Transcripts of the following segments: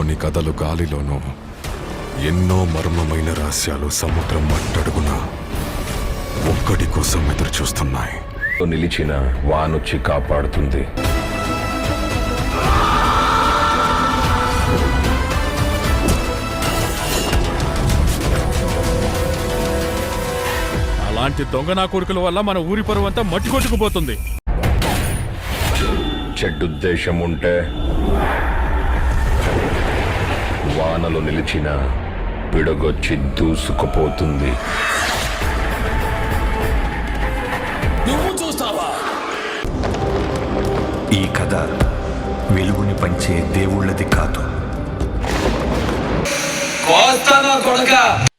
కొన్ని కథలు గాలిలోనూ ఎన్నో మర్మమైన రహస్యాలు సముద్రం మట్టడుగున ఒక్కడి కోసం ఎదురు చూస్తున్నాయి. నిలిచిన వానొచ్చి కాపాడుతుంది. అలాంటి దొంగ నా కొడుకుల వల్ల మన ఊరి పరువు అంతా మట్టి కొట్టుకుపోతుంది. చెడ్డుద్దేశం ఉంటే వానలు నిలిచిన పిడగొచ్చి దూసుకుపోతుంది. ఈ కథ వెలుగుని పంచే దేవుళ్ళది కాదు.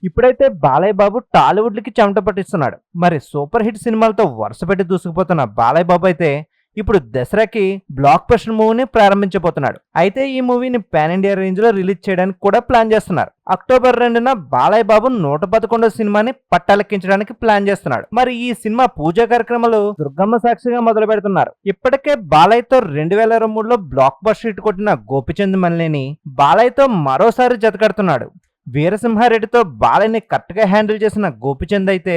ఇప్పుడైతే బాలయ్య బాబు టాలీవుడ్కి చెమట పట్టిస్తున్నాడు. మరి సూపర్ హిట్ సినిమాలతో వరుస పెట్టి దూసుకుపోతున్న బాలయ్య బాబు అయితే ఇప్పుడు దసరాకి బ్లాక్ బస్టర్ మూవీని ప్రారంభించబోతున్నాడు. అయితే ఈ మూవీని పాన్ ఇండియా రేంజ్లో రిలీజ్ చేయడానికి కూడా ప్లాన్ చేస్తున్నారు. అక్టోబర్ రెండున బాలయ్య బాబు నూట పదకొండో సినిమాని పట్టాలెక్కించడానికి ప్లాన్ చేస్తున్నాడు. మరి ఈ సినిమా పూజా కార్యక్రమాలు దుర్గమ్మ సాక్షిగా మొదలు పెడుతున్నారు. ఇప్పటికే బాలయ్యతో రెండు వేల ఇరవై మూడులో బ్లాక్ బస్టర్ హిట్ కొట్టిన గోపిచంద్ మల్లిని బాలయ్యతో మరోసారి జతకడుతున్నాడు వీరసింహారెడ్డితో బాలయ్యని కరెక్ట్గా హ్యాండిల్ చేసిన గోపిచంద్ అయితే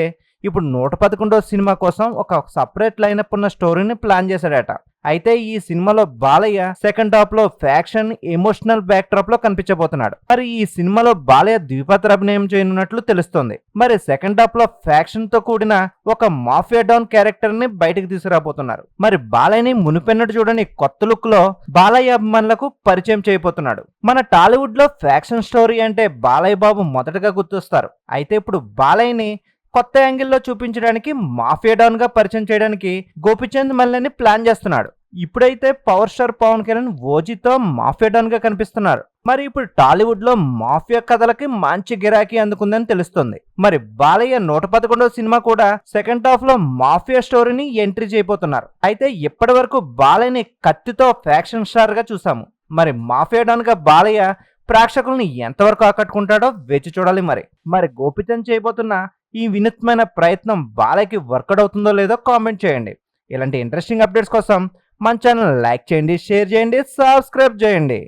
ఇప్పుడు నూట పదకొండో సినిమా కోసం ఒక సపరేట్ లైనప్ ఉన్న స్టోరీని ప్లాన్ చేశాడట. అయితే ఈ సినిమాలో బాలయ్య సెకండ్ హాఫ్లో ఫ్యాక్షన్ ఎమోషనల్ బ్యాక్ డ్రాప్లో కనిపించబోతున్నాడు. మరి ఈ సినిమాలో బాలయ్య ద్విపాత్ర అభినయం చేయనున్నట్లు తెలుస్తోంది. మరి సెకండ్ హాఫ్లో ఫ్యాక్షన్తో కూడిన ఒక మాఫియా డౌన్ క్యారెక్టర్ని బయటకు తీసుకురాబోతున్నారు. మరి బాలయ్యని మునిపెన్నట్టు చూడని కొత్త లుక్లో బాలయ్య అభిమానులకు పరిచయం చేయబోతున్నాడు. మన టాలీవుడ్లో ఫ్యాక్షన్ స్టోరీ అంటే బాలయ్య బాబు మొదటగా గుర్తొస్తారు. అయితే ఇప్పుడు బాలయ్యని కొత్త యాంగిల్లో చూపించడానికి మాఫియా డౌన్గా పరిచయం చేయడానికి గోపిచంద్ మల్లని ప్లాన్ చేస్తున్నాడు. ఇప్పుడైతే పవర్ స్టార్ పవన్ కళ్యాణ్ ఓజీతో మాఫియా డౌన్గా కనిపిస్తున్నారు. మరి ఇప్పుడు టాలీవుడ్లో మాఫియా కథలకి మంచి గిరాకీ అందుకుందని తెలుస్తుంది. మరి బాలయ్య నూట పదకొండవ సినిమా కూడా సెకండ్ హాఫ్లో మాఫియా స్టోరీని ఎంట్రీ చేయబోతున్నారు. అయితే ఇప్పటి వరకు బాలయ్యని కత్తితో ఫ్యాక్షన్ స్టార్గా చూసాము మరి మాఫియా డౌన్గా బాలయ్య ప్రేక్షకులను ఎంతవరకు ఆకట్టుకుంటాడో వేచి చూడాలి మరి. మరి గోపిచంద్ చేయబోతున్న ఈ వినూత్మైన ప్రయత్నం బాలయ్యకి వర్కౌట్ అవుతుందో లేదో కామెంట్ చేయండి. ఇలాంటి ఇంట్రెస్టింగ్ అప్డేట్స్ కోసం మన ఛానల్ లైక్ చేయండి షేర్ చేయండి సబ్స్క్రైబ్ చేయండి.